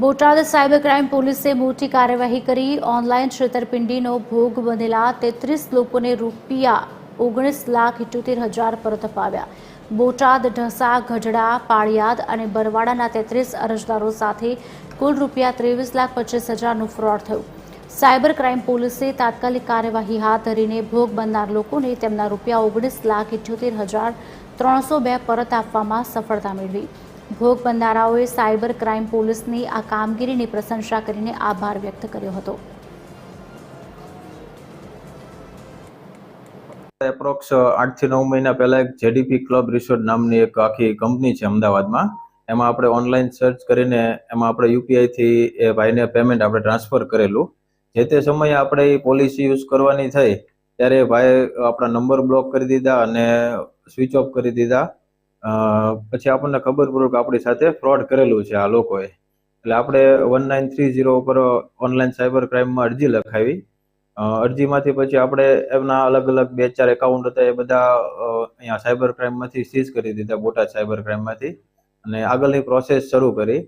Botad cyber crime પોલીસે મોટી કાર્યવાહી કરી. ઓનલાઈન છેતરપિંડીનો ભોગ બનેલા તેત્રીસ લોકોને રૂપિયા ઓગણીસ લાખ ઇઠ્યોતેર હજાર પરત અપાવ્યા બોટાદ, ઢસા, ગઢડા, પાળિયાદ અને બરવાડાના તેત્રીસ અરજદારો સાથે કુલ રૂપિયા ત્રેવીસ લાખ પચીસ હજારનું ફ્રોડ થયું. સાયબર ક્રાઇમ પોલીસે તાત્કાલિક કાર્યવાહી હાથ ધરીને ભોગ બનનાર લોકોને તેમના રૂપિયા ઓગણીસ લાખ ઇઠ્યોતેર હજાર ત્રણસો બે પરત આપવામાં સફળતા મેળવી. ભોગ બંધારાઓએ સાયબર ક્રાઇમ પોલીસની આ કામગીરીની પ્રશંસા કરીને આભાર વ્યક્ત કર્યો હતો. એપ્રોક્સ આઠથી નવ મહિના પહેલા એક જેડીપી ક્લબ રિસોર્ટ નામની એક આખી કંપની છે અમદાવાદમાં. એમાં આપણે ઓનલાઈન સર્ચ કરીને એમાં આપણે યુપીઆઈથી એ ભાઈને પેમેન્ટ આપણે ટ્રાન્સફર કરેલું. જે તે સમયે આપણે એ પોલિસી યુઝ કરવાની થઈ, ત્યારે ભાઈ આપણા નંબર બ્લોક કરી દીધા અને સ્વિચ ઓફ કરી દીધા. પછી આપણને ખબર પડ્યું કે આપણી સાથે ફ્રોડ કરેલું છે આ લોકોએ. એટલે આપણે વન નાઇન થ્રી ઝીરો ઉપર ઓનલાઈન સાયબર ક્રાઇમમાં અરજી લખાવી. અરજીમાંથી પછી આપણે એમના અલગ અલગ બે ચાર એકાઉન્ટ હતા એ બધા અહીંયા સાયબર ક્રાઇમમાંથી સીઝ કરી દીધા બોટાદ સાયબર ક્રાઇમમાંથી અને આગળની પ્રોસેસ શરૂ કરી.